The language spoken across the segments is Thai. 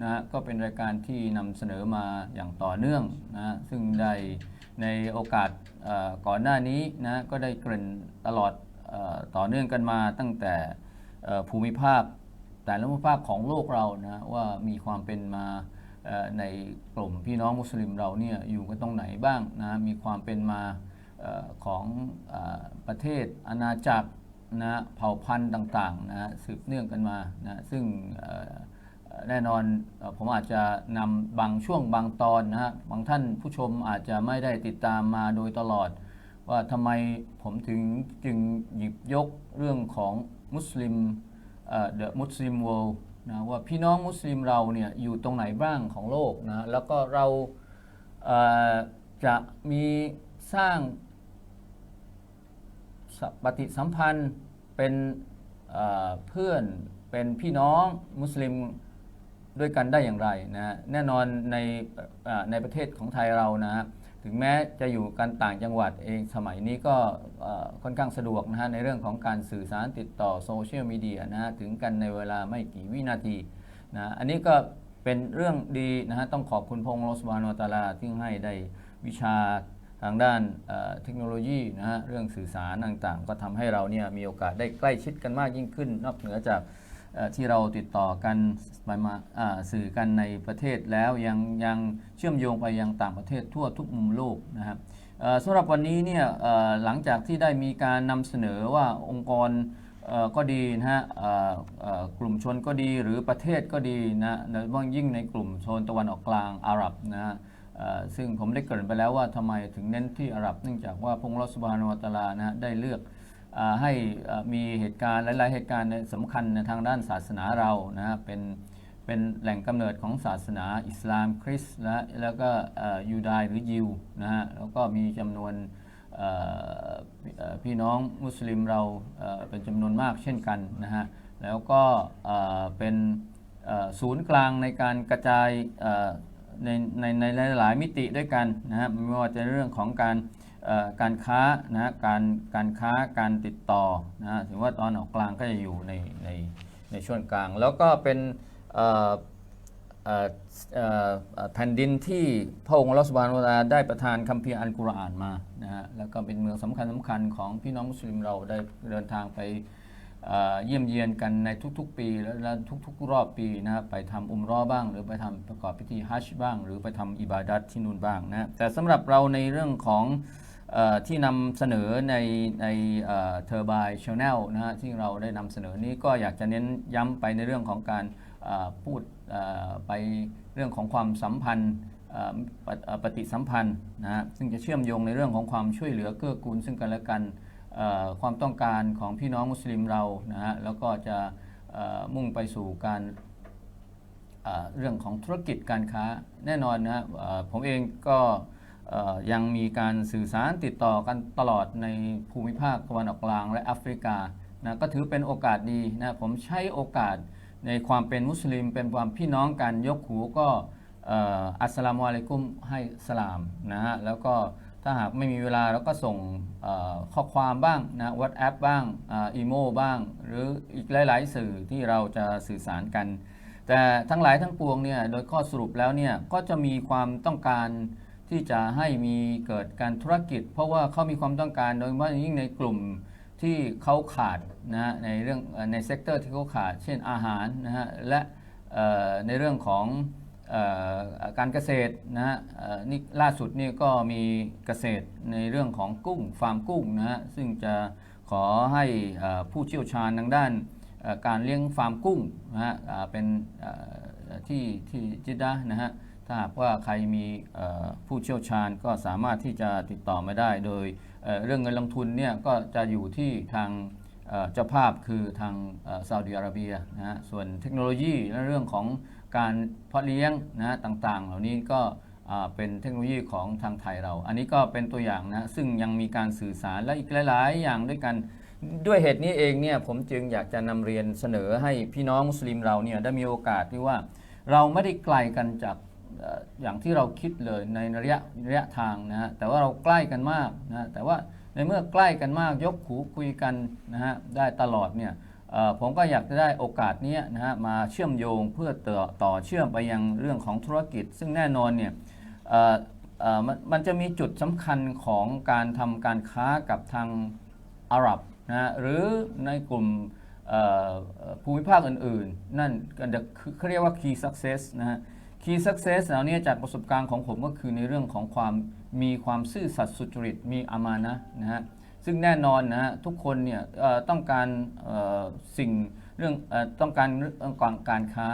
นะฮะก็เป็นรายการที่นำเสนอมาอย่างต่อเนื่องนะฮะซึ่งได้ในโอกาสก่อนหน้านี้นะก็ได้เกริ่นตลอดอต่อเนื่องกันมาตั้งแต่ภูมิภาค แต่ละภูมิภาคของโลกเรานะว่ามีความเป็นมาในกลุ่มพี่น้องมุสลิมเราเนี่ยอยู่กันตรงไหนบ้างนะมีความเป็นมาอของอประเทศอาณาจักรนะเผ่าพันธุ์ต่างๆนะสืบเนื่องกันมานะซึ่ง แน่นอนผมอาจจะนำบางช่วงบางตอนนะฮะบางท่านผู้ชมอาจจะไม่ได้ติดตามมาโดยตลอด ว่าทำไมผมถึงจึงหยิบยกเรื่องของมุสลิมเอ่อ The Muslim World นะว่าพี่น้องมุสลิมเราเนี่ยอยู่ตรงไหนบ้างของโลกนะแล้วก็เราเจะมีสร้างปฏิสัมพันธ์เป็นเพื่อนเป็นพี่น้องมุสลิม ด้วยกันได้อย่างไรนะฮะแน่นอนในในประเทศของไทยเรานะฮะถึงแม้จะอยู่กันต่างจังหวัดเองสมัยนี้ก็ค่อนข้างสะดวกนะฮะในเรื่องของการสื่อสารติดต่อโซเชียลมีเดียนะฮะถึงกันในเวลาไม่กี่วินาทีนะอันนี้ก็เป็นเรื่องดีนะฮะต้องขอบคุณพงค์อัลลอฮฺสุบานอตาลาที่ให้ได้วิชาทางด้านเทคโนโลยีนะฮะเรื่องสื่อสารต่างๆ ก็ทำให้เราเนี่ยมีโอกาสได้ใกล้ชิดกันมากยิ่งขึ้น นอกเหนือจาก ที่เราติดต่อกันไปมาอ่าสื่อกันในประเทศแล้วยังยังเชื่อมโยงไปยังต่างประเทศทั่วทุกมุมโลกนะครับสำหรับวันนี้เนี่ยหลังจากที่ได้มีการนำเสนอว่าองค์กรก็ดีนะฮะกลุ่มชนก็ดีหรือประเทศก็ดีนะโดยเฉพาะยิ่งในกลุ่มชนตะวันออกกลางอาหรับนะฮะซึ่งผมได้เกริ่นไปแล้วว่าทำไมถึงเน้นที่อาหรับ เนื่องจากว่าพงค์ลอสบานวะตลานะฮะได้เลือก ให้มีเหตุการณ์หลายๆ เหตุการณ์สำคัญในทางด้านศาสนาเรานะเป็นเป็นแหล่งกำเนิดของศาสนาอิสลามคริสต์และแล้วก็ยูดายหรือยิวนะฮะแล้วก็มีจำนวนพี่น้องมุสลิมเราเป็นจำนวนมากเช่นกันนะฮะแล้วก็เป็นศูนย์กลางในการกระจายในในในหลายๆมิติด้วยกันนะฮะไม่ว่าจะเรื่องของการ การค้านะการการค้าการติดต่อนะถือว่าตอนออกกลางก็จะอยู่ในในในช่วงกลาง แล้วก็เป็นแผ่นดินที่พระองค์อัลอสบานวตะอาลาได้ประทานคัมภีร์อัลกุรอานมานะฮะแล้วก็เป็นเมืองสำคัญสำคัญของพี่น้องมุสลิมเราได้เดินทางไปเยี่ยมเยียนกันในทุกๆ ปีและทุกๆ รอบปีนะครับไปทำอุมรอบ้าง หรือไปทำประกอบพิธีฮัจญ์บ้าง หรือไปทำอิบาดัตที่นู่นบ้างนะแต่สำหรับเราในเรื่องของ ที่นำเสนอในในเทอร์บายชแนลนะฮะที่เราได้นำเสนอนี้ก็อยากจะเน้นย้ำไปในเรื่องของการพูดไปเรื่องของความสัมพันธ์ปฏิสัมพันธ์นะฮะซึ่งจะเชื่อมโยงในเรื่องของความช่วยเหลือเกื้อกูลซึ่งกันและกันความต้องการของพี่น้องมุสลิมเรานะฮะแล้วก็จะมุ่งไปสู่การเรื่องของธุรกิจการค้าแน่นอนนะฮะผมเองก็ ยังมีการสื่อสารติดต่อกันตลอดในภูมิภาคตะวันออกกลางและแอฟริกานะก็ถือเป็นโอกาสดีนะผมใช้โอกาสในความเป็นมุสลิม เป็นความพี่น้องกันยกหูก็อัสลามุอะลัยกุมให้สลามนะฮะแล้วก็ถ้าหากไม่มีเวลาเราก็ส่งข้อความบ้างนะวอทแอปบ้างอีโมบ้าง หรืออีกหลาย ๆ สื่อที่เราจะสื่อสารกัน แต่ทั้งหลายทั้งปวงเนี่ยโดยข้อสรุปแล้วเนี่ยก็จะมีความต้องการ ที่จะให้มีเกิดการธุรกิจ เพราะว่าเขามีความต้องการโดยเฉพาะยิ่งในกลุ่มที่เขาขาดนะฮะในเรื่องในเซกเตอร์ที่เขาขาด เช่นอาหารนะฮะและในเรื่องของออการเกษตรนะฮะนี่ล่าสุดนี่ก็มีเกษตรในเรื่องของกุ้งฟาร์มกุ้งนะฮะซึ่งจะขอให้ผู้เชี่ยวชาญทางด้านการเลี้ยงฟาร์มกุ้งนะฮะเป็นที่ที่จิดดะห์นะฮะ ถ้าหากว่าใครมีผู้เชี่ยวชาญก็สามารถที่จะติดต่อมาได้ โดยเเรื่องเงินลงทุนเนี่ยก็จะอยู่ที่ทางเจ้าภาพคือทางซาอุดิอาระเบียนะฮะส่วนเทคโนโลยีและเรื่องของการเพาะเลี้ยงนะต่างๆ เหล่านี้ก็เป็นเทคโนโลยีของทางไทยเรา อันนี้ก็เป็นตัวอย่างนะซึ่งยังมีการสื่อสารและอีกหลาย ๆ อย่างด้วยกันด้วยเหตุนี้เองเนี่ยผมจึงอยากจะนำเรียนเสนอให้พี่น้องมุสลิมเราเนี่ยได้มีโอกาสที่ว่าเราไม่ได้ไกลกันจาก อย่างที่เราคิดเลยในระยะระยะทางนะฮะแต่ว่าเราใกล้กันมากนะแต่ว่าในเมื่อใกล้กันมากยกหูคุยกันนะฮะได้ตลอดเนี่ยผมก็อยากจะได้โอกาสนี้นะฮะมาเชื่อมโยงเพื่อต่อต่อเชื่อมไปยังเรื่องของธุรกิจ ซึ่งแน่นอนเนี่ยมันมันจะมีจุดสำคัญของการทำการค้ากับทางอาหรับนะฮะหรือในกลุ่มภูมิภาคอื่นๆ นั่นก็จะคือเขาเรียกว่า key success นะฮะ key success เหล่านี้จากประสบการณ์ของผมก็คือในเรื่องของความมีความซื่อสัตย์สุจริตมีอามานะนะฮะซึ่งแน่นอนนะฮะทุกคนเนี่ยต้องการสิ่งเรื่องต้องการเรื่องการค้า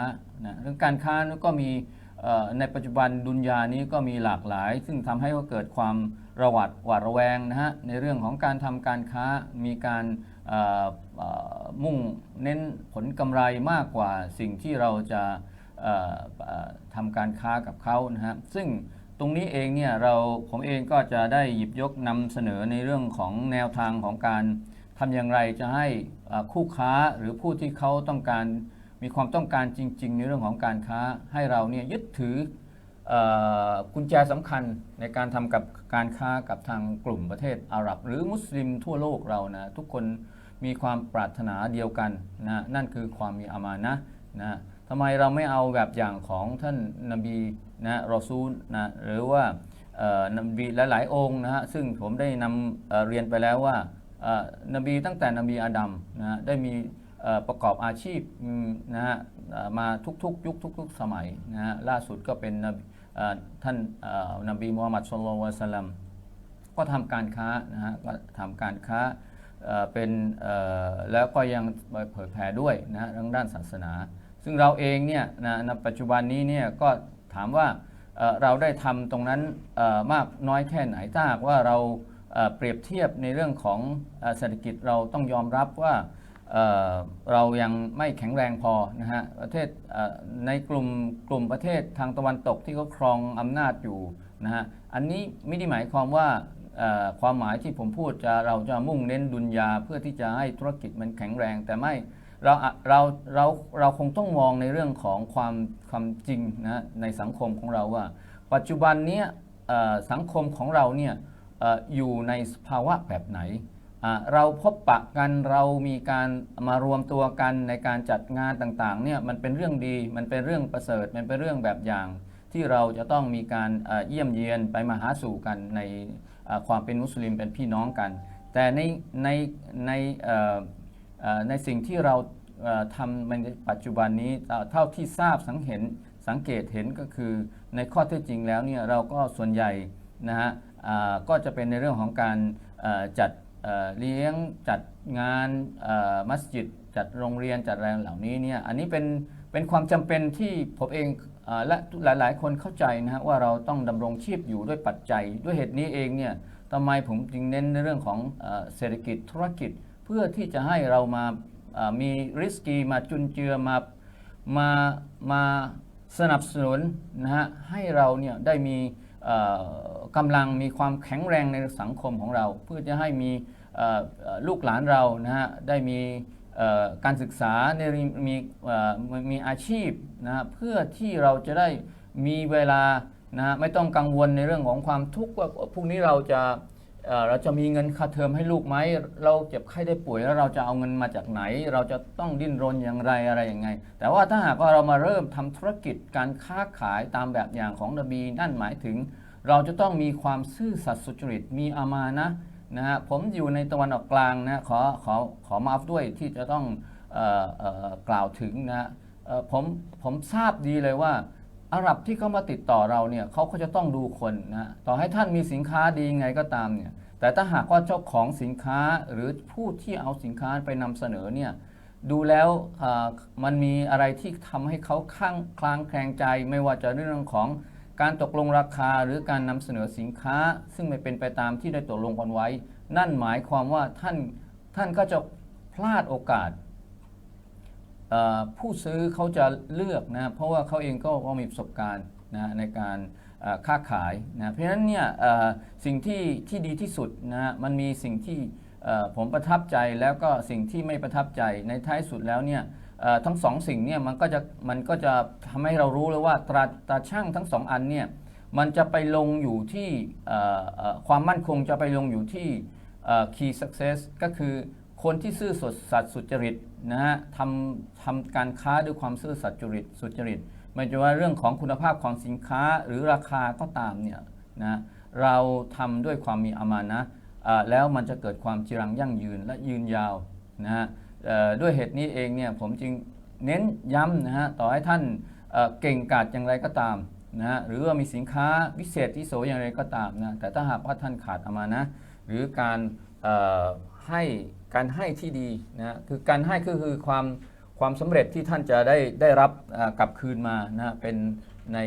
นะเรื่องการค้านั้นก็มีในปัจจุบันดุนยานี้ก็มีหลากหลาย ซึ่งทำให้เกิดความระหวัดหวาดระแวงนะฮะในเรื่องของการทำการค้ามีการมุ่งเน้นผลกำไรมากกว่าสิ่งที่เราจะ ทำการค้ากับเขานะฮะซึ่งตรงนี้เองเนี่ยเราผมเองก็จะได้หยิบยกนำเสนอในเรื่องของแนวทางของการทำอย่างไรจะให้คู่ค้าหรือผู้ที่เขาต้องการมีความต้องการจริง ๆ ในเรื่องของการค้าให้เราเนี่ยยึดถือเอ่อกุญแจสำคัญในการทำกับการค้ากับทางกลุ่มประเทศอาหรับ หรือมุสลิมทั่วโลกเรานะทุกคนมีความปรารถนาเดียวกันนะนั่นคือความมีอามานะ นะทำไมเราไม่เอาแบบอย่างของท่านนบีนะรอซูลนะหรือว่านบีหลายๆองค์นะฮะซึ่งผมได้นำเเรียนไปแล้วว่านบีตั้งแต่นบีอาดัมนะได้มีประกอบอาชีพนะฮะมาทุกๆ ยุคทุก ๆ สมัยนะฮะล่าสุดก็เป็นท่านนบีมูฮัมมัดสุลลัลวะสลัมก็ทำการค้านะฮะก็ทำการค้าเป็นแล้วก็ยังเผยแผ่ด้วยนะฮะทางด้านศาสนา ซึ่งเราเองเนี่ยนะในปัจจุบันนี้เนี่ยก็ถามว่าเราได้ทำตรงนั้นมากน้อยแค่ไหนถ้าหากว่าเราเปรียบเทียบในเรื่องของเศรษฐกิจเราต้องยอมรับว่าเรายังไม่แข็งแรงพอนะฮะประเทศในกลุ่มกลุ่มประเทศทางตะวันตกที่เขาครองอำนาจอยู่นะฮะอันนี้ไม่ได้หมายความว่าความหมายที่ผมพูดจะเราจะมุ่งเน้นดุลยาเพื่อที่จะให้ธุรกิจมันแข็งแรงแต่ไม่ เราเราเราเราคงต้องมองในเรื่องของความความจริงนะในสังคมของเราว่า ปัจจุบันนี้สังคมของเราเนี่ยออยู่ในสภาวะแบบไหน เราพบปะกันเรามีการมารวมตัวกันในการจัดงานต่างๆเนี่ยมันเป็นเรื่องดีมันเป็นเรื่องประเสริฐมันเป็นเรื่องแบบอย่าง ที่เราจะต้องมีการเยี่ยมเยียนไปมาหาสู่กันในความเป็นมุสลิมเป็นพี่น้องกัน แต่ในในใน ในสิ่งที่เราทำในปัจจุบันนี้เท่าที่ทราบสังเห็นสังเกตเห็นก็คือในข้อเท็จจริงแล้วเนี่ยเราก็ส่วนใหญ่นะฮะก็จะเป็นในเรื่องของการจัดเลี้ยงจัดงานมัสยิดจัดโรงเรียนจัดอะไรเหล่านี้เนี่ยอันนี้เป็นเป็นความจำเป็นที่ผมเองอและหลาย ๆ คนเข้าใจนะฮะว่าเราต้องดำรงชีพอยู่ด้วยปัจจัย ด้วยเหตุนี้เองเนี่ยทำไมผมจึงเน้นในเรื่องของอเศรษฐกิจธุรกิจ เพื่อที่จะให้เรามามีริสกีมาจุนเจือมามามาสนับสนุนนะฮะให้เราเนี่ยได้มีกำลังมีความแข็งแรงในสังคมของเรา เพื่อจะให้มีลูกหลานเรานะฮะได้มีการศึกษาในมีมีอาชีพนะฮะเพื่อที่เราจะได้มีเวลานะฮะไม่ต้องกังวลในเรื่องของความทุกข์ว่าพรุ่งนี้เราจะ เอ่อเราจะมีเงินค่าเทอมให้ลูกไหม เราเจ็บไข้ได้ป่วยแล้วเราจะเอาเงินมาจากไหน เราจะต้องดิ้นรนอย่างไรอะไรอย่างไง แต่ว่าถ้าหากว่าเรามาเริ่มทำธุรกิจการค้าขายตามแบบอย่างของนบีนั่นหมายถึง เราจะต้องมีความซื่อสัตย์สุจริตมีอามานะนะฮะผมอยู่ในตะวันออกกลางนะขอขอขอมาฟด้วยที่จะต้องออออกล่าวถึงนะฮะผมผมทราบดีเลยว่า อาหรับที่เขามาติดต่อเราเนี่ยเขาก็จะต้องดูคนนะต่อให้ท่านมีสินค้าดีไงก็ตามเนี่ยแต่ถ้าหากว่าเจ้าของสินค้าหรือผู้ที่เอาสินค้าไปนำเสนอเนี่ยดูแล้วอ่อมันมีอะไรที่ทำให้เขาข้างคลางแคลงใจ ไม่ว่าจะเรื่องของการตกลงราคาหรือการนำเสนอสินค้า ซึ่งไม่เป็นไปตามที่ได้ตกลงกันไว้ นั่นหมายความว่าท่านท่านก็จะพลาดโอกาส ผู้ซื้อเขาจะเลือกนะเพราะว่าเขาเองก็มีประสบการณ์นะในการค้าขายนะเพราะฉะนั้นเนี่ยสิ่งที่ที่ดีที่สุดนะมันมีสิ่งที่ผมประทับใจแล้วก็สิ่งที่ไม่ประทับใจในท้ายสุดแล้วเนี่ยทั้งสองสิ่งเนี่ยมันก็จะมันก็จะทำให้เรารู้เลยว่าตราตราช่างทั้งสองอันเนี่ยมันจะไปลงอยู่ที่ความมั่นคงจะไปลงอยู่ที่ key success ก็คือคนที่ซื่อสัตย์สุจริต นะฮะทำทำการค้าด้วยความซื่อสัตย์จริตสุจริตไม่ว่าเรื่องของคุณภาพของสินค้าหรือราคาก็ตามเนี่ยนะเราทำด้วยความมีอามานะแล้วมันจะเกิดความจีรังยั่งยืนและยืนยาวนะฮะด้วยเหตุนี้เองเนี่ยผมจึงเน้นย้ำนะฮะต่อให้ท่านเก่งกาจอย่างไรก็ตามนะฮะหรือว่ามีสินค้าวิเศษที่โสอย่างไรก็ตามนะแต่ถ้าหากว่าท่านขาดอามานะหรือการให้ การให้ที่ดีนะคือการให้ก็คือความความสำเร็จที่ท่านจะได้ได้รับกลับคืนมานะเป็นใน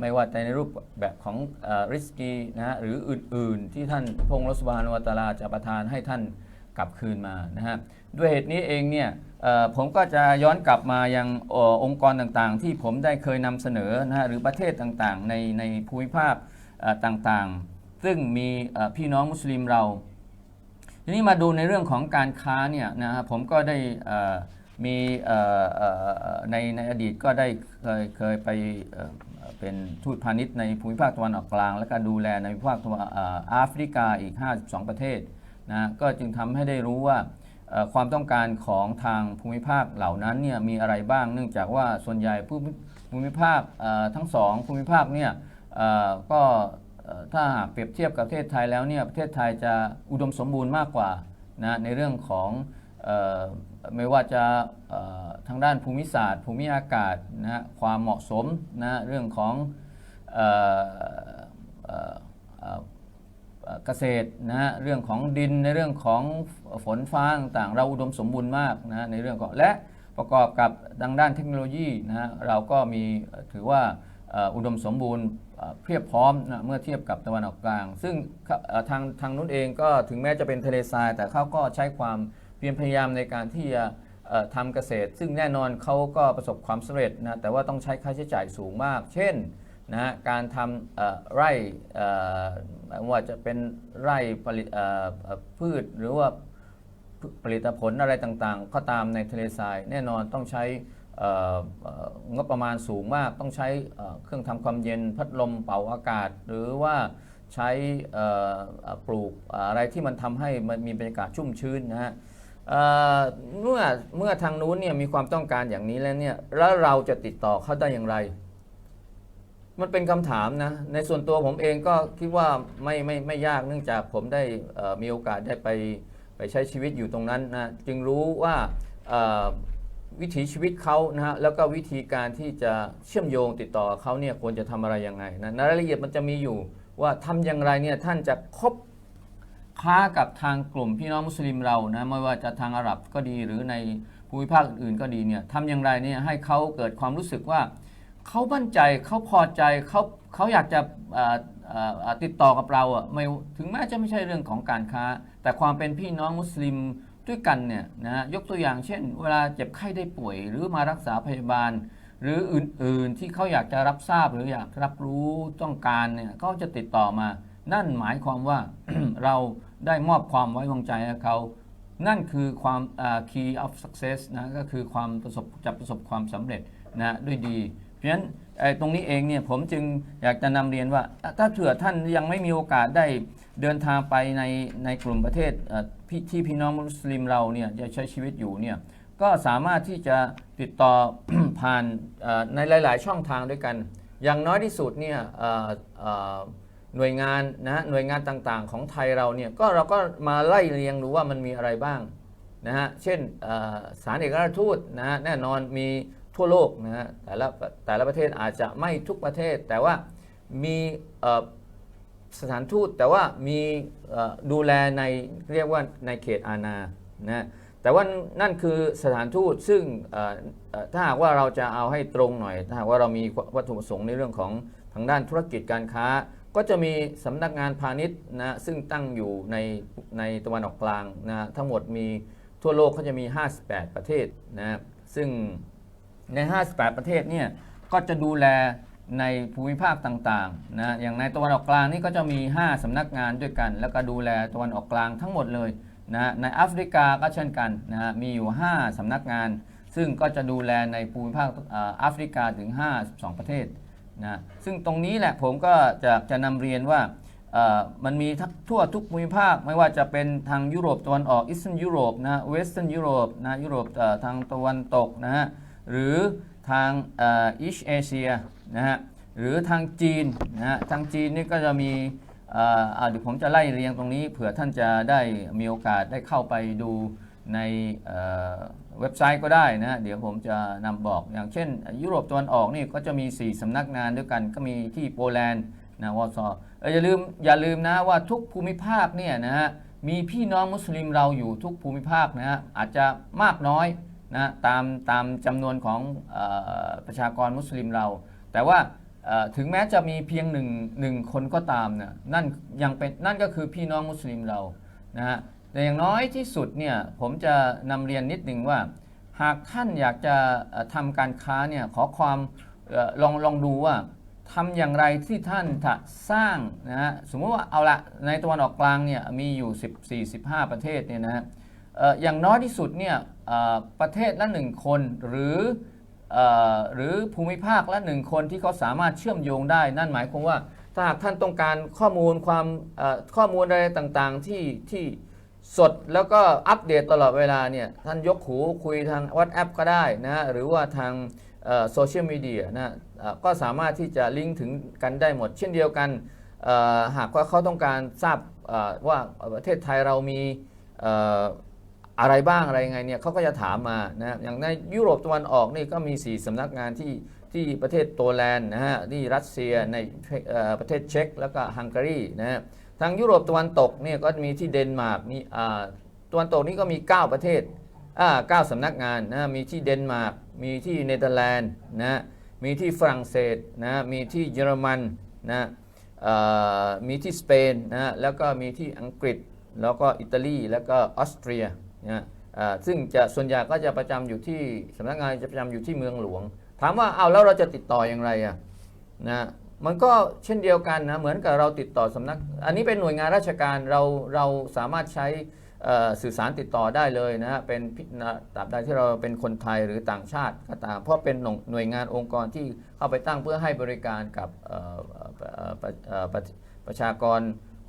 ไม่ว่าในรูปแบบของริสกีนะหรืออื่นๆ ที่ท่านพงค์รัสบานุวตลาจะประทานให้ท่านกลับคืนมานะฮะด้วยเหตุนี้เองเนี่ยผมก็จะย้อนกลับมายังอองค์กรต่างๆ ที่ผมได้เคยนำเสนอนะฮะหรือประเทศต่างๆ ในในภูมิภาคต่างๆ ซึ่งมีพี่น้องมุสลิมเรา ทีนี้มาดูในเรื่องของการค้าเนี่ยนะครับผมก็ได้มีในในอดีตก็ได้เคยเคยไปเป็นทูตพาณิชย์ในภูมิภาคตะวันออกกลาง และก็ดูแลในภูมิภาคตะวันแอฟริกาอีก 52 ประเทศนะก็จึงทำให้ได้รู้ว่าความต้องการของทางภูมิภาคเหล่านั้นเนี่ยมีอะไรบ้าง เนื่องจากว่าส่วนใหญ่ภูมิภาคทั้งสองภูมิภาคเนี่ยก็ ถ้าหากเปรียบเทียบกับประเทศไทยแล้วเนี่ยประเทศไทยจะอุดมสมบูรณ์มากกว่านะในเรื่องของออไม่ว่าจะทางด้านภูมิศาสตร์ ภูมิอากาศนะความเหมาะสมนะเรื่องของเออเออเออเกษตรนะฮะเรื่องของดินในเรื่องของฝนฟ้าต่างเราอุดมสมบูรณ์มากนะในเรื่องของและประกอบกับทางด้านเทคโนโลยีนะฮะเราก็มีถือว่าอุดมสมบูรณ์ เพียบพร้อมนะเมื่อเทียบกับตะวันออกกลาง ซึ่งทางทางนู้นเองก็ถึงแม้จะเป็นทะเลทราย แต่เขาก็ใช้ความเพียรพยายามในการที่จะทำเกษตร ซึ่งแน่นอนเขาก็ประสบความสำเร็จนะแต่ว่าต้องใช้ค่าใช้จ่ายสูงมาก เช่นนะการทำไร่ว่าจะเป็นไร่ผลิตพืชหรือว่าผลิตผลอะไรต่างๆ ก็ตามในทะเลทราย แน่นอนต้องใช้ งบประมาณสูงมากต้องใช้เครื่องทำความเย็นพัดลมเป่าอากาศ หรือว่าใช้ปลูกอะไรที่มันทำให้มันมีบรรยากาศชุ่มชื้นนะฮะเเมื่อเมื่อทางนู้นเนี่ยมีความต้องการอย่างนี้แล้วเนี่ยแล้วเราจะติดต่อเขาได้อย่างไร มันเป็นคำถามนะในส่วนตัวผมเองก็คิดว่าไม่ไม่ไม่ยากเนื่องจากผมได้มีโอกาสได้ไปไปใช้ชีวิตอยู่ตรงนั้นนะจึงรู้ว่า วิถีชีวิตเขานะฮะแล้วก็วิธีการที่จะเชื่อมโยงติดต่อเขาเนี่ยควรจะทำอะไรยังไงนะในรายละเอียดมันจะมีอยู่ว่าทำอย่างไรเนี่ยท่านจะคบค้ากับทางกลุ่มพี่น้องมุสลิมเรานะไม่ว่าจะทางอาหรับก็ดีหรือในภูมิภาคอื่นๆก็ดีเนี่ยทำอย่างไรเนี่ยให้เขาเกิดความรู้สึกว่าเขามั่นใจเขาพอใจเขาเขาอยากจะติดต่อกับเราอะไม่ถึงแม้จะไม่ใช่เรื่องของการค้า แต่ความเป็นพี่น้องมุสลิม ด้วยกันเนี่ยนะยกตัวอย่างเช่น เวลาเจ็บไข้ได้ป่วย หรือมารักษาพยาบาล หรืออื่นๆ ที่เขาอยากจะรับทราบหรืออยากรับรู้ต้องการเนี่ยเขาจะติดต่อมา นั่นหมายความว่าเราได้มอบความไว้วางใจให้เขานั่นคือความอ่า key of success นะก็คือความประสบจะประสบความสำเร็จนะด้วยดี เพราะฉะนั้นตรงนี้เองเนี่ยผมจึงอยากจะนำเรียนว่า ถ้าเผื่อท่านยังไม่มีโอกาสได้เดินทางไปในในกลุ่มประเทศ ที่พี่น้องมุสลิมเราเนี่ยจะใช้ชีวิตอยู่เนี่ยก็สามารถที่จะติดต่อ ผ่านในหลาย ๆ ช่องทางด้วยกัน อย่างน้อยที่สุดเนี่ยหน่วยงานนะหน่วยงานต่าง ๆ ของไทยเราเนี่ยก็เราก็มาไล่เรียงดูว่ามันมีอะไรบ้างนะฮะเช่นสารเอกราชทูตนะฮะแน่นอนมีทั่วโลกนะฮะแต่ละแต่ละประเทศอาจจะไม่ทุกประเทศ แต่ว่ามี สถานทูตแต่ว่ามีดูแลในเรียกว่าในเขตอาณานะแต่ว่านั่นคือสถานทูตซึ่งถ้าหากว่าเราจะเอาให้ตรงหน่อย ถ้าหากว่าเรามีวัตถุประสงค์ในเรื่องของทางด้านธุรกิจการค้า ก็จะมีสำนักงานพาณิชย์นะซึ่งตั้งอยู่ในในตะวันออกกลางนะทั้งหมดมีทั่วโลกเขาจะมี 58 ประเทศนะซึ่งใน 58 ประเทศเนี่ยก็จะดูแล ในภูมิภาคต่างๆนะอย่างในตะวันออกกลางนี่ก็จะมี 5สำนักงานด้วยกัน แล้วก็ดูแลตะวันออกกลางทั้งหมดเลยนะในแอฟริกาก็เช่นกันนะมีอยู่ 5สำนักงาน ซึ่งก็จะดูแลในภูมิภาคแอฟริกาถึง 52 ประเทศนะซึ่งตรงนี้แหละผมก็จะจะนำเรียนว่ามันมีทั่วทุกภูมิภาคไม่ว่าจะเป็นทางยุโรปตะวันออกอีสเทิร์นยุโรปนะเวสเทิร์นยุโรปนะยุโรปทางตะวันตกนะฮะหรือทางอีชเอเชีย นะฮะหรือทางจีนนะฮะทางจีนนี่ก็จะมีเอ่าเดี๋ยวผมจะไล่เรียงตรงนี้ เผื่อท่านจะได้มีโอกาสได้เข้าไปดูในเว็บไซต์ก็ได้นะเดี๋ยวผมจะนำบอกอย่างเช่น ยุโรปตะวันออกนี่ก็จะมี 4สำนักงานด้วยกันก็มีที่โปแลนด์นะวอร์ซออย่าลืมอย่าลืมนะว่าทุกภูมิภาคเนี่ยนะฮะมีพี่น้องมุสลิมเราอยู่ทุกภูมิภาคนะฮะอาจจะมากน้อยนะตามตามจำนวนของอประชากรมุสลิมเรา แต่ว่าถึงแม้จะมีเพียงหนึ่งหนึ่งคนก็ตามนะนั่นยังเป็นนั่นก็คือพี่น้องมุสลิมเรานะฮะแต่อย่างน้อยที่สุดเนี่ยผมจะนำเรียนนิดหนึ่งว่า หากท่านอยากจะทำการค้าเนี่ยขอความออลองลองดูว่าทำอย่างไรที่ท่านจะสร้างนะฮะสมมติว่าเอาละในตะวันออกกลางเนี่ยมีอยู่ 14 15 ประเทศเนี่ยนะฮะอย่างน้อยที่สุดเนี่ยประเทศละหนึ่งคนหรือ หรือภูมิภาคละหนึ่งคนที่เขาสามารถเชื่อมโยงได้ นั่นหมายความว่า ถ้าหากท่านต้องการข้อมูลความข้อมูลอะไรต่างๆที่ที่สดแล้วก็อัปเดตตลอดเวลาเนี่ยท่านยกหูคุยทาง WhatsApp ก็ได้นะหรือว่าทางโซเชียลมีเดียนะก็สามารถที่จะลิงก์ถึงกันได้หมด เช่นเดียวกันหากว่าเขาต้องการทราบว่าประเทศไทยเรามี อะไรบ้างอะไรยังไงเนี่ยเขาก็จะถามมานะอย่างในยุโรปตะวันออกนี่ก็มี 4สำนักงานที่ที่ประเทศโปแลนด์นะฮะที่รัสเซียในประเทศเช็กแล้วก็ฮังการีนะฮะทางยุโรปตะวันตกเนี่ยก็มีที่เดนมาร์กมีอ่าตะวันตกนี่ก็มี 9 ประเทศอ่าเก้าสำนักงานนะมีที่เดนมาร์กมีที่เนเธอร์แลนด์นะมีที่ฝรั่งเศสนะมีที่เยอรมันนะมีที่สเปนนะแล้วก็มีที่อังกฤษ แล้วก็อิตาลีแล้วก็ออสเตรีย นะซึ่งจะส่วนใหญ่ก็จะประจำอยู่ที่สำนักงานจะประจำอยู่ที่เมืองหลวง ถามว่าเอาแล้วเราจะติดต่ออย่างไรอะนะมันก็เช่นเดียวกันนะเหมือนกับเราติดต่อสำนัก อันนี้เป็นหน่วยงานราชการเราเราสามารถใช้สื่อสารติดต่อได้เลยนะฮะเป็นตราบใดที่เราเป็นคนไทยหรือต่างชาติก็ตามเพราะเป็นหน่วยงานองค์กรที่เข้าไปตั้งเพื่อให้บริการกับประชากร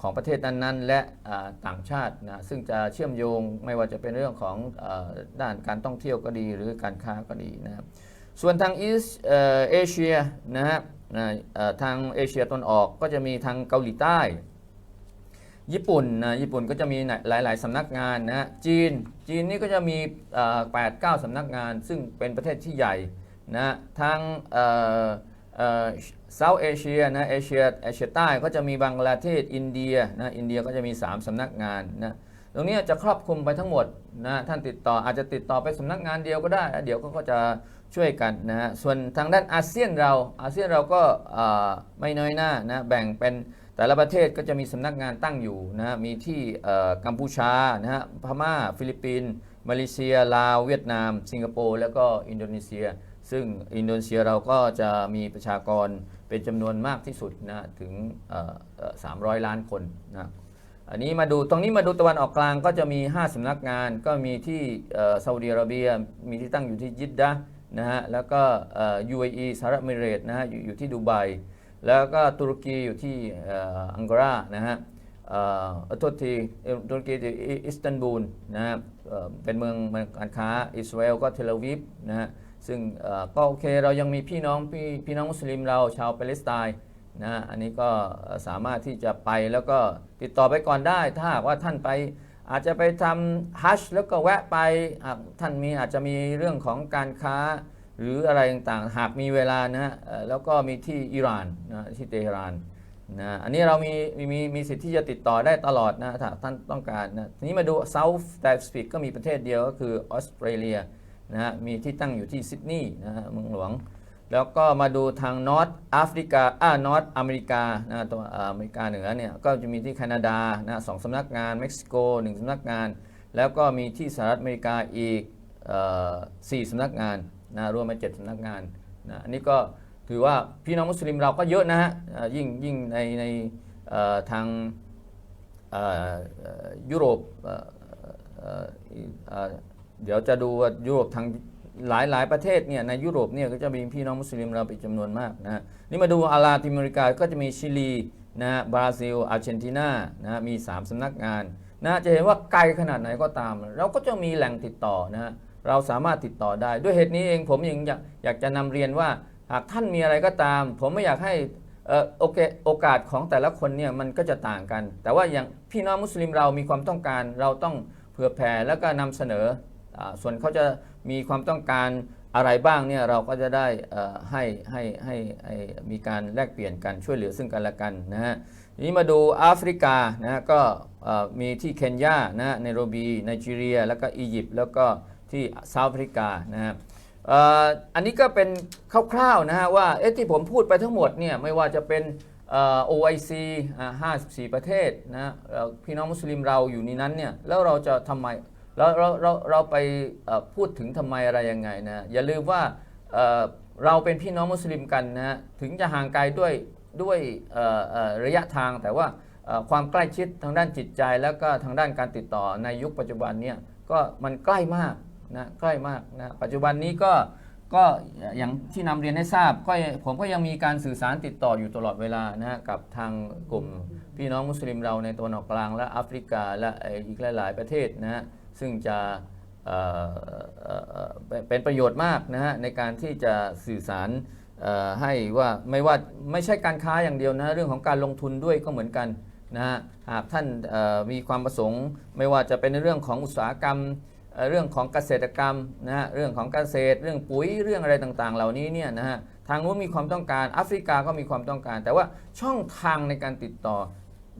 ของประเทศนั้นๆ และต่างชาตินะซึ่งจะเชื่อมโยงไม่ว่าจะเป็นเรื่องของอด้านการท่องเที่ยวก็ดี หรือการค้าก็ดีนะครับส่วนทางอีสเอเชียนะฮะทางเอเชียตะวันออกก็จะมีทางเกาหลีใต้ ญี่ปุ่นนะญี่ปุ่นก็จะมีหลาย ๆสำนักงานนะฮะจีนจีนนี่ก็จะมีแปดเก้าสำนักงาน ซึ่งเป็นประเทศที่ใหญ่นะฮะทาง เซาท์เอเชียนะเอเชียเอเชียใต้ก็จะมีบังกลาเทศอินเดียนะอินเดียก็จะมี 3สำนักงานนะตรงนี้จะครอบคลุมไปทั้งหมดนะท่านติดต่ออาจจะติดต่อไปสำนักงานเดียวก็ได้ เดี๋ยวก็จะช่วยกันนะฮะส่วนทางด้านอาเซียนเราอาเซียนเราก็ไม่น้อยหน้านะแบ่งเป็นแต่ละประเทศก็จะมีสำนักงานตั้งอยู่นะมีที่กัมพูชานะฮะพม่า ฟิลิปปินส์มาเลเซีย ลาว เวียดนาม สิงคโปร์แล้วก็อินโดนีเซีย ซึ่งอินโดนีเซียเราก็จะมีประชากร เป็นจำนวนมากที่สุดนะถึงเอ่อเอ่อ300ล้านคนนะอันนี้มาดูตรงนี้มาดูตะวันออกกลางก็จะมี 5สำนักงาน ก็มีที่ซาอุดิอาระเบียมีที่ตั้งอยู่ที่ยิดดะนะฮะแล้วก็ UAE สหรัฐอเมริกานะฮะอยู่อยู่ที่ดูไบแล้วก็ตุรกีอยู่ที่อังการานะฮะอ่อเอ่อโทษทีตุรกีที่อิสตันบูลนะฮะเป็นเมืองเมืองการค้าอิสราเอลก็เทลอาวีฟนะฮะ ซึ่งก็โอเคเรายังมีพี่น้องพี่พี่น้องมุสลิมเราชาวปาเลสไตน์นะอันนี้ก็สามารถที่จะไปแล้วก็ติดต่อไปก่อนได้ ถ้าหากว่าท่านไปอาจจะไปทำฮัชแล้วก็แวะไปท่านมีอาจจะมีเรื่องของการค้าหรืออะไรต่างๆ หากมีเวลานะฮะแล้วก็มีที่อิหร่านนะที่เตหะรานนะอันนี้เรามีมีมีมีสิทธิ์ที่จะติดต่อได้ตลอดนะถ้าท่านต้องการนะทีนี้มาดู South Pacific ก็มีประเทศเดียวก็คือออสเตรเลีย นะฮะมีที่ตั้งอยู่ที่ซิดนีย์นะฮะเมืองหลวง แล้วก็มาดูทางนอตแอฟริกาอ่านอตอเมริกานะตัวอเมริกาเหนือเนี่ยก็จะมีที่แคนาดานะสองสำนักงานเม็กซิโกหนึ่งสำนักงาน แล้วก็มีที่สหรัฐอเมริกาอีกสี่สำนักงานนะรวมเป็นเจ็ดสำนักงานนะอันนี้ก็ถือว่าพี่น้องมุสลิมเราก็เยอะนะฮะยิ่งยิ่งในในทางเอ่อเอ่อยุโรป เดี๋ยวจะดูว่ายุโรปทางหลายหลายประเทศเนี่ยในยุโรปเนี่ยก็จะมีพี่น้องมุสลิมเราเป็นจำนวนมากนะฮะนี่มาดูอาลาติอเมริกาก็จะมีชิลีนะฮะบราซิล อาร์เจนตินานะฮะมี 3สำนักงานนะจะเห็นว่าไกลขนาดไหนก็ตาม เราก็จะมีแหล่งติดต่อนะฮะเราสามารถติดต่อได้ ด้วยเหตุนี้เองผมยังอยากอยากจะนำเรียนว่าหากท่านมีอะไรก็ตาม ผมไม่อยากให้เอ่อโอเคโอกาสของแต่ละคนเนี่ยมันก็จะต่างกัน แต่ว่าอย่างพี่น้องมุสลิมเรามีความต้องการเราต้องเผื่อแผ่แล้วก็นำเสนอ ส่วนเขาจะมีความต้องการอะไรบ้างเนี่ยเราก็จะได้ให้ให้ให้ให้มีการแลกเปลี่ยนกันช่วยเหลือซึ่งกันและกันนะฮะนี้มาดูแอฟริกานะฮะก็มีที่เคนยานะฮะไนโรบีไนจีเรีย แล้วก็อียิปต์แล้วก็ที่เซาท์แอฟริกานะฮะอันนี้ก็เป็นคร่าวๆนะฮะว่าเอ๊ะที่ผมพูดไปทั้งหมดเนี่ยไม่ว่าจะเป็นเอ่อ OIC อ่า54 ประเทศนะพี่น้องมุสลิมเราอยู่ในนั้นเนี่ยแล้วเราจะทำไม เราเราเราเราไปพูดถึงทำไมอะไรยังไงนะอย่าลืมว่าเราเป็นพี่น้องมุสลิมกันนะฮะถึงจะห่างไกลด้วยด้วยระยะทางแต่ว่าความใกล้ชิดทางด้านจิตใจแล้วก็ทางด้านการติดต่อในยุคปัจจุบันเนี่ยก็มันใกล้มากนะใกล้มากนะปัจจุบันนี้ก็ก็อย่างที่นำเรียนให้ทราบก็ผมก็ยังมีการสื่อสารติดต่ออยู่ตลอดเวลานะฮะกับทางกลุ่มพี่น้องมุสลิมเราในตัวนออกกลางและแอฟริกาและอีกหลาย ๆ ประเทศนะฮะ ซึ่งจะเป็นประโยชน์มากนะฮะในการที่จะสื่อสารให้ว่าไม่ว่าไม่ใช่การค้าอย่างเดียวนะเรื่องของการลงทุนด้วยก็เหมือนกันนะฮะหากท่านมีความประสงค์ ไม่ว่าจะเป็นในเรื่องของอุตสาหกรรมเอ่อเรื่องของเกษตรกรรมนะฮะเรื่องของเกษตร เรื่องปุ๋ยเรื่องอะไรต่างๆ เหล่านี้เนี่ยนะฮะทางนู้นมีความต้องการแอฟริกาก็มีความต้องการ แต่ว่าช่องทางในการติดต่อ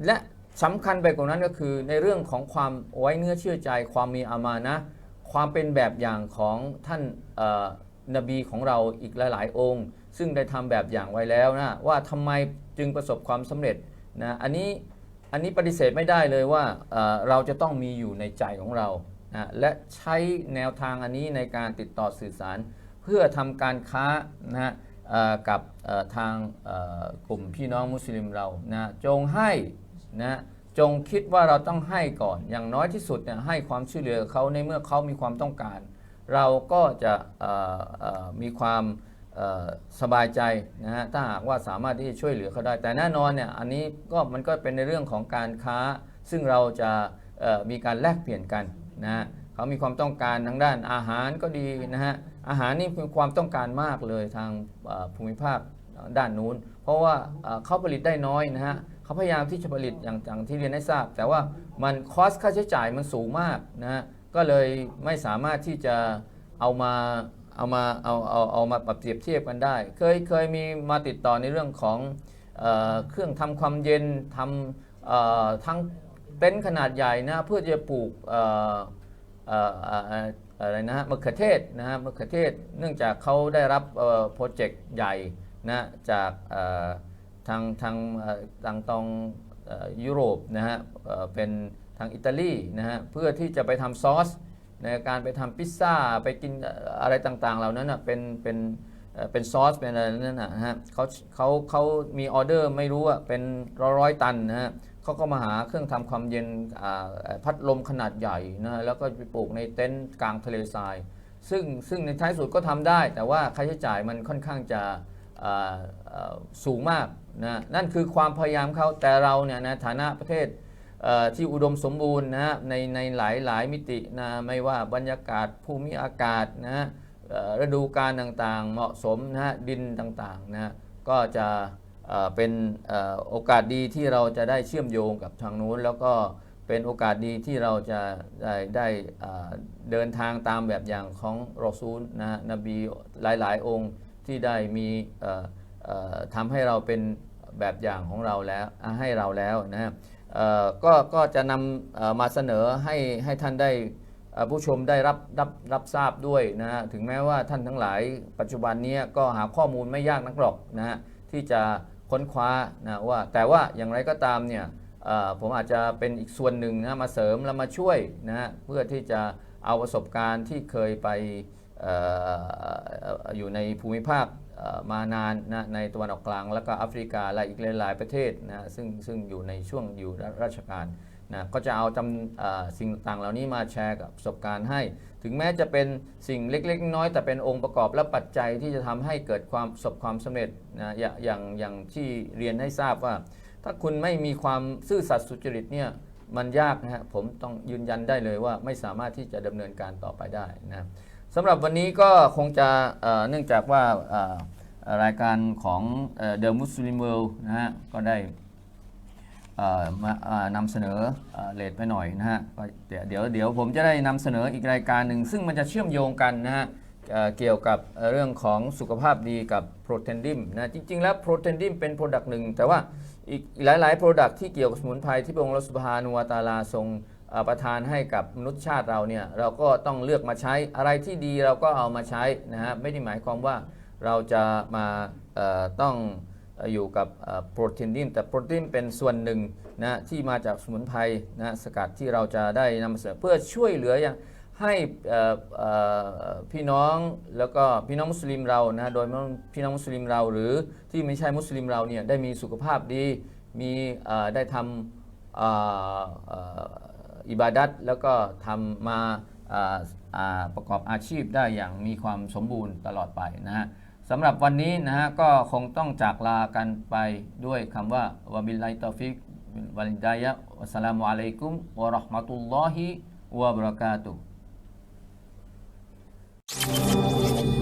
และ สำคัญไปกว่านั้นก็คือในเรื่องของความไว้เนื้อเชื่อใจ ความมีอามานะ ความเป็นแบบอย่างของท่านนบีของเราอีกหลาย ๆ องค์ ซึ่งได้ทำแบบอย่างไว้แล้วนะว่าทำไมจึงประสบความสำเร็จนะอันนี้อันนี้ปฏิเสธไม่ได้เลยว่าเเราจะต้องมีอยู่ในใจของเรานะและใช้แนวทางอันนี้ในการติดต่อสื่อสาร เพื่อทำการค้านะฮะกับทางกลุ่มพี่น้องมุสลิมเรานะจงให้ นะจงคิดว่าเราต้องให้ก่อน อย่างน้อยที่สุดเนี่ยให้ความช่วยเหลือเขาในเมื่อเขามีความต้องการ เราก็จะมีความสบายใจนะฮะถ้าหากว่าสามารถที่จะช่วยเหลือเขาได้ แต่แน่นอนเนี่ยอันนี้ก็มันก็เป็นในเรื่องของการค้า ซึ่งเราจะมีการแลกเปลี่ยนกันนะฮะเขามีความต้องการทางด้านอาหารก็ดีนะฮะอาหารนี่เป็นความต้องการมากเลยทางภูมิภาคด้านนู้น เพราะว่าเขาผลิตได้น้อยนะฮะ เขาพยายามที่จะผลิตอย่างอย่างที่เรียนให้ทราบ แต่ว่ามันคอสค่าใช้จ่ายมันสูงมากนะฮะก็เลยไม่สามารถที่จะเอามาเอามาเอาเอาเอามาปรับเปรียบเทียบกันได้ เคยเคยมีมาติดต่อในเรื่องของเออเครื่องทำความเย็นทำทั้งเต็นท์ขนาดใหญ่นะเพื่อจะปลูกอะไรนะฮะมะเขือเทศนะฮะมะเขือเทศเนื่องจากเขาได้รับโปรเจกต์ใหญ่นะจาก ทางทางทางตองยุโรปนะฮะเป็นทางอิตาลีนะฮะเพื่อที่จะไปทำซอสในการไปทำพิซซ่าไปกินอะไรต่างๆ เหล่านั้นนะเป็นเป็นเป็นซอสเป็นอะไรนั่นนะฮะเขาเขาเขามีออเดอร์ไม่รู้ว่าเป็นร้อยร้อยตันนะฮะเขาก็มาหาเครื่องทำความเย็นพัดลมขนาดใหญ่นะฮะแล้วก็ไปปลูกในเต็นท์กลางทะเลทราย ซึ่งซึ่งในท้ายสุดก็ทำได้ แต่ว่าค่าใช้จ่ายมันค่อนข้างจะสูงมาก นะนั่นคือความพยายามเขาแต่เราเนี่ยนะฐานะประเทศที่อุดมสมบูรณ์นะฮะในในหลายหลายมิตินะไม่ว่าบรรยากาศภูมิอากาศนะฮะฤดูกาลต่างๆ เหมาะสมนะฮะดินต่างๆนะก็จะเป็นโอกาสดีที่เราจะได้เชื่อมโยงกับทางนู้น แล้วก็เป็นโอกาสดีที่เราจะได้ได้เดินทางตามแบบอย่างของรอซูลนะฮะนบีหลายๆ องค์ที่ได้มีทำให้เราเป็น แบบอย่างของเราแล้วให้เราแล้วนะฮะเอ่อก็ก็จะนำมาเสนอให้ให้ท่านได้ผู้ชมได้รับรับรับทราบด้วยนะฮะถึงแม้ว่าท่านทั้งหลายปัจจุบันนี้ก็หาข้อมูลไม่ยากนักหรอกนะฮะที่จะค้นคว้านะว่าแต่ว่าอย่างไรก็ตามเนี่ยผมอาจจะเป็นอีกส่วนหนึ่งนะมาเสริมแล้วมาช่วยนะฮะเพื่อที่จะเอาประสบการณ์ที่เคยไปอออยู่ในภูมิภาค มานานนะในตะวันออกกลางแล้วก็แอฟริกาและอีกหลาย ๆ ประเทศนะซึ่งซึ่งอยู่ในช่วงอยู่ราชการนะก็จะเอาจำสิ่งต่างเหล่านี้มาแชร์กับประสบการณ์ให้ ถึงแม้จะเป็นสิ่งเล็ก ๆ น้อยแต่เป็นองค์ประกอบและปัจจัยที่จะทำให้เกิดความประสบความสำเร็จนะอย่าอย่างอย่างที่เรียนให้ทราบว่า ถ้าคุณไม่มีความซื่อสัตย์สุจริตเนี่ยมันยากนะฮะผมต้องยืนยันได้เลยว่าไม่สามารถที่จะดำเนินการต่อไปได้นะ สำหรับวันนี้ก็คงจะเนื่องจากว่ารายการของเดอะมุสลิมเวิลด์นะฮะก็ได้มานำเสนอเลทไปหน่อยนะฮะเดี๋ยวเดี๋ยวเดี๋ยวผมจะได้นำเสนออีกรายการหนึ่ง ซึ่งมันจะเชื่อมโยงกันนะฮะเกี่ยวกับเรื่องของสุขภาพดีกับโปรเทนดิมนะจริง ๆ แล้วโปรเทนดิมเป็นโปรดักต์หนึ่ง แต่ว่าอีกหลายๆโปรดักต์ที่เกี่ยวกับสมุนไพรที่พระองค์รัสุภานุวาตาลาทรง ประทานให้กับมนุษยชาติเราเนี่ยเราก็ต้องเลือกมาใช้อะไรที่ดีเราก็เอามาใช้นะฮะไม่ได้หมายความว่าเราจะมาต้องอยู่กับโปรตีนดินแต่โปรตีนเป็นส่วนหนึ่งนะที่มาจากสมุนไพรนะสกัดที่เราจะได้นำมาเสนอเพื่อช่วยเหลืออย่างให้พี่น้องแล้วก็พี่น้องมุสลิมเรานะโดยพี่น้องมุสลิมเราหรือที่ไม่ใช่มุสลิมเราเนี่ยได้มีสุขภาพดีมีได้ทำ อิบาดัตแล้วก็ทำมาประกอบอาชีพได้อย่างมีความสมบูรณ์ตลอดไปนะฮะสำหรับวันนี้นะฮะก็คงต้องจากลากันไปด้วยคำว่าวะบิลไลตอฟิกวันดายะวัสสลามุอะลัยกุมวะราะห์มะตุลลอฮิวะบะเรากาตุฮ์